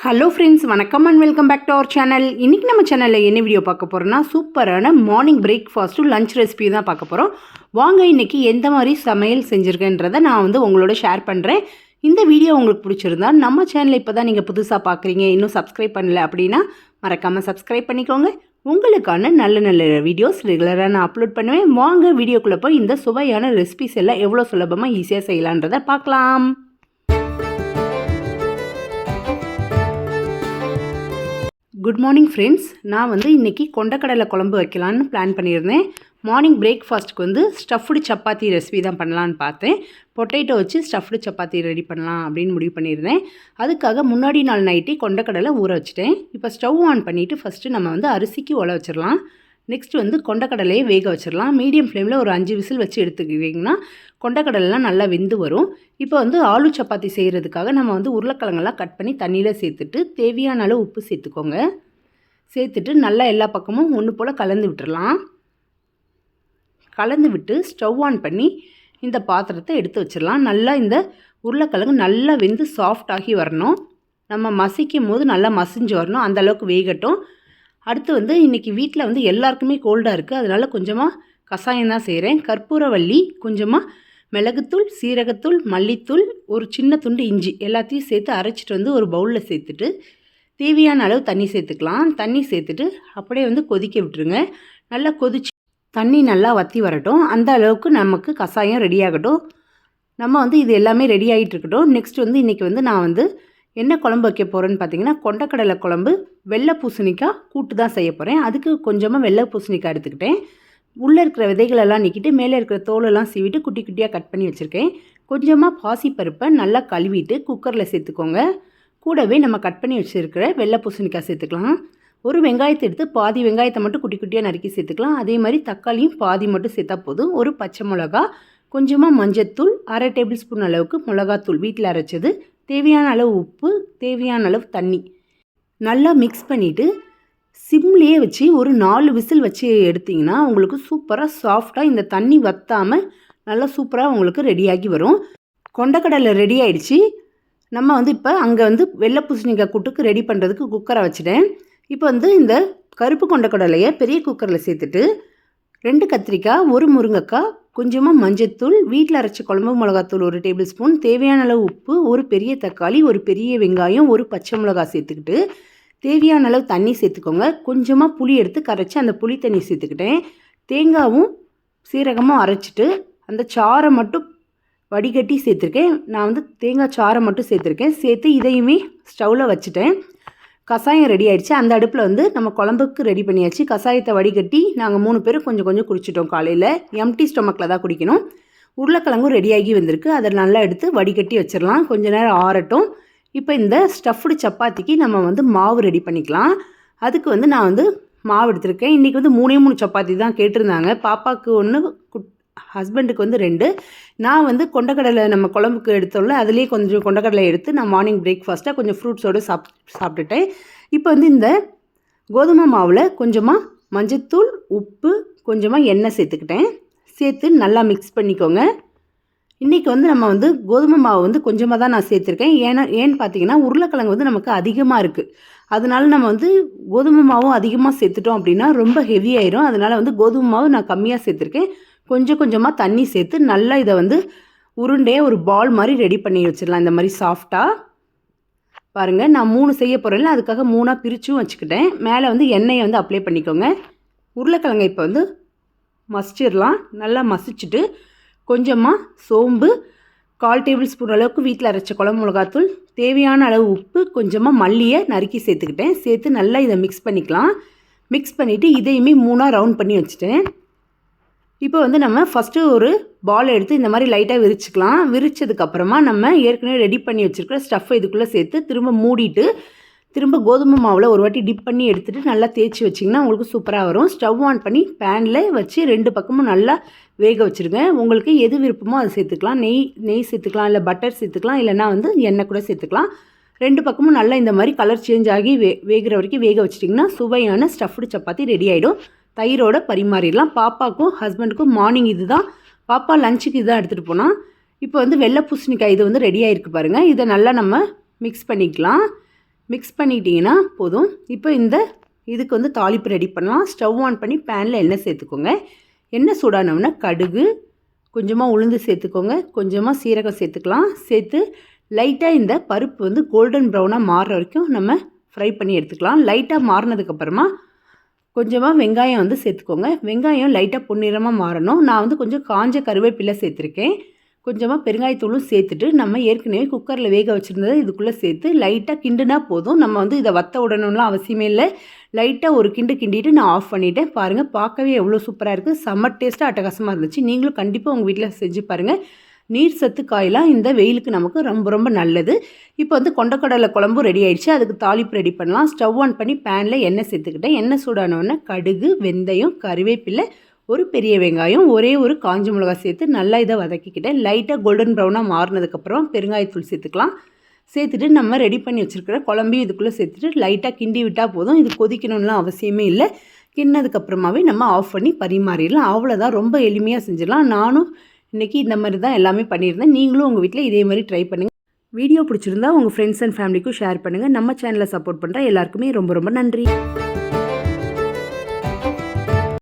Hello friends வணக்கம் and welcome back to our channel இன்றைக்கி நம்ம சேனலில் என்ன வீடியோ பார்க்க போகிறோம்னா சூப்பரான மார்னிங் பிரேக்ஃபாஸ்ட்டும் லஞ்ச் ரெசிபி தான் பார்க்க போகிறோம் வாங்க இன்றைக்கி எந்த மாதிரி சமையல் செஞ்சுருக்கேன்றதை நான் வந்து உங்களோட ஷேர் பண்ணுறேன் இந்த வீடியோ உங்களுக்கு பிடிச்சிருந்தா நம்ம சேனலை இப்போ தான் நீங்கள் புதுசாக பார்க்குறீங்க இன்னும் சப்ஸ்கிரைப் பண்ணல அப்படின்னா மறக்காமல் சப்ஸ்கிரைப் பண்ணிக்கோங்க. உங்களுக்கான நல்ல நல்ல வீடியோஸ் ரெகுலராக நான் அப்லோட் பண்ணுவேன். வாங்க வீடியோக்குள்ளே போய் இந்த சுவையான ரெசிபிஸ் எல்லாம் எவ்வளோ சுலபமாக ஈஸியாக செய்யலான்றதை பார்க்கலாம். குட் மார்னிங் ஃப்ரெண்ட்ஸ் நான் வந்து இன்றைக்கி கொண்டக்கடலை குழம்பு வைக்கலான்னு பிளான் பண்ணியிருந்தேன். மார்னிங் பிரேக்ஃபாஸ்ட்டுக்கு வந்து ஸ்டஃப்டு சப்பாத்தி ரெசிபி தான் பண்ணலான்னு பார்த்தேன். பொட்டேட்டோ வச்சு ஸ்டஃப்டு சப்பாத்தி ரெடி பண்ணலாம் அப்படின்னு முடிவு பண்ணியிருந்தேன். அதுக்காக முன்னாடி நாள் நைட்டே கொண்டக்கடலை ஊற வச்சுட்டேன். இப்போ ஸ்டவ் ஆன் பண்ணிவிட்டு ஃபஸ்ட்டு நம்ம வந்து அரிசிக்கு உல வச்சிடலாம். நெக்ஸ்ட் வந்து கொண்டக்கடலையை வேக வச்சிடலாம். மீடியம் ஃப்ளேமில் ஒரு அஞ்சு விசில் வச்சு எடுத்துக்கிட்டிங்கன்னா கொண்டக்கடலாம் நல்லா வெந்து வரும். இப்போ வந்து ஆலு சப்பாத்தி செய்கிறதுக்காக நம்ம வந்து உருளைக்கிழங்கெல்லாம் கட் பண்ணி தண்ணியில் சேர்த்துட்டு தேவையான அளவு உப்பு சேர்த்துக்கோங்க. சேர்த்துட்டு நல்லா எல்லா பக்கமும் ஒன்று போல் கலந்து விட்டுடலாம் கலந்து விட்டு ஸ்டவ் ஆன் பண்ணி இந்த பாத்திரத்தை எடுத்து வச்சிடலாம். நல்லா இந்த உருளைக்கிழங்கு நல்லா வெந்து சாஃப்ட் ஆகி வரணும். நம்ம மசிக்கும் போது நல்லா மசிஞ்சு வரணும். அந்தளவுக்கு வேகட்டும். அடுத்து வந்து இன்றைக்கி வீட்டில் வந்து எல்லாருக்குமே கோல்டாக இருக்குது அதனால் கொஞ்சமாக கஷாயம் தான் செய்கிறேன் கற்பூரவள்ளி கொஞ்சமாக மிளகுத்தூள் சீரகத்தூள் மல்லித்தூள் ஒரு சின்ன துண்டு இஞ்சி எல்லாத்தையும் சேர்த்து அரைச்சிட்டு வந்து ஒரு பவுலில் சேர்த்துட்டு தேவையான அளவு தண்ணி சேர்த்துக்கலாம். தண்ணி சேர்த்துட்டு அப்படியே வந்து கொதிக்க விட்டுருங்க. நல்லா கொதிச்சு தண்ணி நல்லா வற்றி வரட்டும். அந்த அளவுக்கு நமக்கு கஷாயம் ரெடி ஆகட்டும். நம்ம வந்து இது எல்லாமே ரெடி ஆகிட்டு இருக்கட்டும். நெக்ஸ்ட் வந்து இன்றைக்கி வந்து நான் வந்து என்ன குழம்பு வைக்க போகிறேன்னு பார்த்தீங்கன்னா கொண்டக்கடலை குழம்பு வெள்ளை பூசணிக்காய் கூட்டு தான் செய்ய போகிறேன் அதுக்கு கொஞ்சமாக வெள்ளை பூசணிக்காய் எடுத்துக்கிட்டேன். உள்ளே இருக்கிற விதைகளெல்லாம் நீக்கிட்டு மேலே இருக்கிற தோலெல்லாம் சீவிட்டு குட்டி குட்டியாக கட் பண்ணி வச்சுருக்கேன். கொஞ்சமாக பாசிப்பருப்பை நல்லா கழுவிட்டு குக்கரில் சேர்த்துக்கோங்க. கூடவே நம்ம கட் பண்ணி வச்சுருக்கிற வெள்ளை பூசணிக்காய் சேர்த்துக்கலாம். ஒரு வெங்காயத்தை எடுத்து பாதி வெங்காயத்தை மட்டும் குட்டி குட்டியாக நறுக்கி சேர்த்துக்கலாம். அதே மாதிரி தக்காளியும் பாதி மட்டும் சேர்த்தா போதும். ஒரு பச்சை மிளகா கொஞ்சமாக மஞ்சத்தூள் அரை டேபிள் ஸ்பூன் அளவுக்கு மிளகாத்தூள் வீட்டில் அரைச்சது. தேவையான அளவு உப்பு தேவையான அளவு தண்ணி. நல்லா மிக்ஸ் பண்ணிவிட்டு சிம்லேயே வச்சு ஒரு நாலு விசில் வச்சு எடுத்திங்கன்னா உங்களுக்கு சூப்பராக சாஃப்டாக இந்த தண்ணி வற்றாமல் நல்லா சூப்பராக உங்களுக்கு ரெடியாகி வரும். கொண்டக்கடலை ரெடி ஆயிடுச்சு. நம்ம வந்து இப்போ அங்கே வந்து வெள்ளை பூசணிக்காய் கூட்டுக்கு ரெடி பண்ணுறதுக்கு குக்கரை வச்சுட்டேன். இப்போ வந்து இந்த கருப்பு கொண்டக்கடலையை பெரிய குக்கரில் சேர்த்துட்டு ரெண்டு கத்திரிக்காய் ஒரு முருங்கைக்காய் கொஞ்சமாக மஞ்சத்தூள் வீட்டில் அரைச்ச குழம்பு மிளகாத்தூள் ஒரு டேபிள் ஸ்பூன் தேவையான அளவு உப்பு ஒரு பெரிய தக்காளி ஒரு பெரிய வெங்காயம் ஒரு பச்சை மிளகா சேர்த்துக்கிட்டு தேவையான அளவு தண்ணி சேர்த்துக்கோங்க. கொஞ்சமாக புளி எடுத்து கரைச்சி அந்த புளி தண்ணி சேர்த்துக்கிட்டேன். தேங்காவும் சீரகமும் அரைச்சிட்டு அந்த சாரை மட்டும் வடிகட்டி சேர்த்துருக்கேன். நான் வந்து தேங்காய் சாரை மட்டும் சேர்த்துருக்கேன். சேர்த்து இதையுமே ஸ்டவ்வில் வச்சுட்டேன். கஷாயம் ரெடி ஆயிடுச்சு. அந்த அடுப்பில் வந்து நம்ம குழம்புக்கு ரெடி பண்ணியாச்சு. கஷாயத்தை வடிகட்டி நாங்கள் மூணு பேரும் கொஞ்சம் கொஞ்சம் குடிச்சிட்டோம் காலையில். எம்டி ஸ்டொமக்கில் தான் குடிக்கணும். உருளைக்கிழங்கும் ரெடியாகி வந்திருக்கு. அதை நல்லா எடுத்து வடிகட்டி வச்சிடலாம். கொஞ்ச நேரம் ஆறட்டும். இப்போ இந்த ஸ்டஃப்டு சப்பாத்திக்கு நம்ம வந்து மாவு ரெடி பண்ணிக்கலாம். அதுக்கு வந்து நான் வந்து மாவு எடுத்திருக்கேன். இன்றைக்கி வந்து மூணே மூணு சப்பாத்தி தான் கேட்டிருந்தாங்க. பாப்பாவுக்கு ஒன்று ஹஸ்பண்டுக்கு வந்து ரெண்டு. நான் வந்து கொண்டக்கடலை நம்ம குழம்புக்கு எடுத்தோம்ல அதுலேயே கொஞ்சம் கொண்டக்கடலை எடுத்து நான் மார்னிங் பிரேக்ஃபாஸ்ட்டாக கொஞ்சம் ஃப்ரூட்ஸோடு சாப் சாப்பிட்டுட்டேன். இப்போ வந்து இந்த கோதுமை மாவில் கொஞ்சமாக மஞ்சத்தூள் உப்பு கொஞ்சமாக எண்ணெய் சேர்த்துக்கிட்டேன். சேர்த்து நல்லா மிக்ஸ் பண்ணிக்கோங்க. இன்றைக்கி வந்து நம்ம வந்து கோதுமை மாவு வந்து கொஞ்சமாக தான் நான் சேர்த்துருக்கேன். ஏன்னா ஏன்னு பார்த்தீங்கன்னா உருளைக்கிழங்கு வந்து நமக்கு அதிகமாக இருக்குது அதனால நம்ம வந்து கோதுமை மாவும் அதிகமாக சேர்த்துட்டோம் அப்படின்னா ரொம்ப ஹெவி ஆயிரும். அதனால் வந்து கோதுமை மாவு நான் கம்மியாக சேர்த்துருக்கேன். கொஞ்சம் கொஞ்சமாக தண்ணி சேர்த்து நல்லா இதை வந்து உருண்டையாக ஒரு பால் மாதிரி ரெடி பண்ணி வச்சிடலாம். இந்த மாதிரி சாஃப்டாக பாருங்கள் நான் மூணு செய்ய போகிறேன்ல அதுக்காக மூணாக பிரிச்சும் வச்சுக்கிட்டேன். மேலே வந்து எண்ணெயை வந்து அப்ளை பண்ணிக்கோங்க. உருளைக்கிழங்கை இப்போ வந்து மசிச்சிடலாம். நல்லா மசிச்சுட்டு கொஞ்சமாக சோம்பு கால் டேபிள் ஸ்பூன் அளவுக்கு வீட்டில் அரைச்ச குழம்பு மிளகாத்தூள் தேவையான அளவு உப்பு கொஞ்சமாக மல்லியை நறுக்கி சேர்த்துக்கிட்டேன். சேர்த்து நல்லா இதை மிக்ஸ் பண்ணிக்கலாம். மிக்ஸ் பண்ணிவிட்டு இதையுமே மூணாக ரவுண்ட் பண்ணி வச்சுட்டேன். இப்போ வந்து நம்ம ஃபஸ்ட்டு ஒரு பால் எடுத்து இந்த மாதிரி லைட்டாக விரிச்சுக்கலாம். விரிச்சதுக்கப்புறமா நம்ம ஏற்கனவே ரெடி பண்ணி வச்சுருக்கிற ஸ்டஃப் இதுக்குள்ளே சேர்த்து திரும்ப மூடிட்டு திரும்ப கோதுமை மாவில் ஒரு வாட்டி டிப் பண்ணி எடுத்துகிட்டு நல்லா தேய்ச்சி வச்சிங்கன்னா உங்களுக்கு சூப்பராக வரும். ஸ்டவ் ஆன் பண்ணி பேனில் வச்சு ரெண்டு பக்கமும் நல்லா வேக வச்சுருங்க. உங்களுக்கு எது விருப்பமோ அதை சேர்த்துக்கலாம். நெய் நெய் சேர்த்துக்கலாம் இல்லை பட்டர் சேர்த்துக்கலாம் இல்லைனா வந்து எண்ணெய் கூட சேர்த்துக்கலாம். ரெண்டு பக்கமும் நல்லா இந்த மாதிரி கலர் சேஞ்ச் ஆகி வே வேகிற வரைக்கும் வேக வச்சிட்டிங்கன்னா சுவையான ஸ்டஃப்டு சப்பாத்தி ரெடி ஆகிடும் தயிரோட பரிமாறிடலாம். பாப்பாவுக்கும் ஹஸ்பண்டுக்கும் மார்னிங் இது தான் பாப்பா லஞ்சுக்கு இதுதான் எடுத்துகிட்டு போனால் இப்போ வந்து வெள்ளை பூசணிக்காய் இது வந்து ரெடி ஆகிருக்கு பாருங்கள் இதை நல்லா நம்ம மிக்ஸ் பண்ணிக்கலாம். மிக்ஸ் பண்ணிக்கிட்டிங்கன்னா போதும். இப்போ இந்த இதுக்கு வந்து தாளிப்பு ரெடி பண்ணலாம். ஸ்டவ் ஆன் பண்ணி பேனில் எண்ணெய் சேர்த்துக்கோங்க. எண்ணெய் சூடானவுன்னா கடுகு கொஞ்சமாக உளுந்து சேர்த்துக்கோங்க. கொஞ்சமாக சீரகம் சேர்த்துக்கலாம். சேர்த்து லைட்டாக இந்த பருப்பு வந்து கோல்டன் ப்ரௌனாக மாறுற வரைக்கும் நம்ம ஃப்ரை பண்ணி எடுத்துக்கலாம். லைட்டாக மாறினதுக்கப்புறமா கொஞ்சமாக வெங்காயம் வந்து சேர்த்துக்கோங்க. வெங்காயம் லைட்டாக பொன்னிறமாக மாறணும். நான் வந்து கொஞ்சம் காஞ்ச கருவேப்பிலை சேர்த்துருக்கேன். கொஞ்சமாக பெருங்காயத்தூளும் சேர்த்துட்டு நம்ம ஏற்கனவே குக்கரில் வேக வச்சுருந்ததை இதுக்குள்ளே சேர்த்து லைட்டாக கிண்டுனா போதும். நம்ம வந்து இதை வத்த விடணும்லாம் அவசியமே இல்லை. லைட்டாக ஒரு கிண்டு கிண்டிட்டு நான் ஆஃப் பண்ணிவிட்டேன் பாருங்கள் பார்க்கவே எவ்வளோ சூப்பராக இருக்குது செம்ம டேஸ்ட்டாக அட்டகாசமாக இருந்துச்சு. நீங்களும் கண்டிப்பாக உங்கள் வீட்டில் செஞ்சு பாருங்கள் நீர் சத்து காயெலாம் இந்த வெயிலுக்கு நமக்கு ரொம்ப ரொம்ப நல்லது. இப்போ வந்து கொண்டக்கடலை குழம்பும் ரெடி ஆயிடுச்சு. அதுக்கு தாளிப்பு ரெடி பண்ணலாம். ஸ்டவ் ஆன் பண்ணி பேனில் எண்ணெய் சேர்த்துக்கிட்டேன். எண்ணெய் சூடானோடனே கடுகு வெந்தயம் கருவேப்பிலை ஒரு பெரிய வெங்காயம் ஒரே ஒரு காஞ்ச மிளகா சேர்த்து நல்லா இதை வதக்கிக்கிட்டேன். லைட்டாக கோல்டன் ப்ரௌனாக மாறினதுக்கப்புறம் பெருங்காயத்தூள் சேர்த்துக்கலாம். சேர்த்துட்டு நம்ம ரெடி பண்ணி வச்சுருக்கிற குழம்பையும் இதுக்குள்ளே சேர்த்துட்டு லைட்டாக கிண்டி விட்டால் போதும். இது கொதிக்கணும்லாம் அவசியமே இல்லை. கிண்ணதுக்கப்புறமாவே நம்ம ஆஃப் பண்ணி பரிமாறிடலாம். அவ்வளோதான் ரொம்ப எளிமையாக செஞ்சிடலாம். நானும் இன்றைக்கி இந்த மாதிரி தான் எல்லாமே பண்ணியிருந்தேன். நீங்களும் உங்கள் வீட்டில் இதே மாதிரி ட்ரை பண்ணுங்கள் வீடியோ பிடிச்சிருந்தா உங்கள் ஃப்ரெண்ட்ஸ் அண்ட் ஃபேமிலிக்கும் ஷேர் பண்ணுங்கள் நம்ம சேனலை சப்போர்ட் பண்ணுற எல்லாருக்குமே ரொம்ப ரொம்ப நன்றி.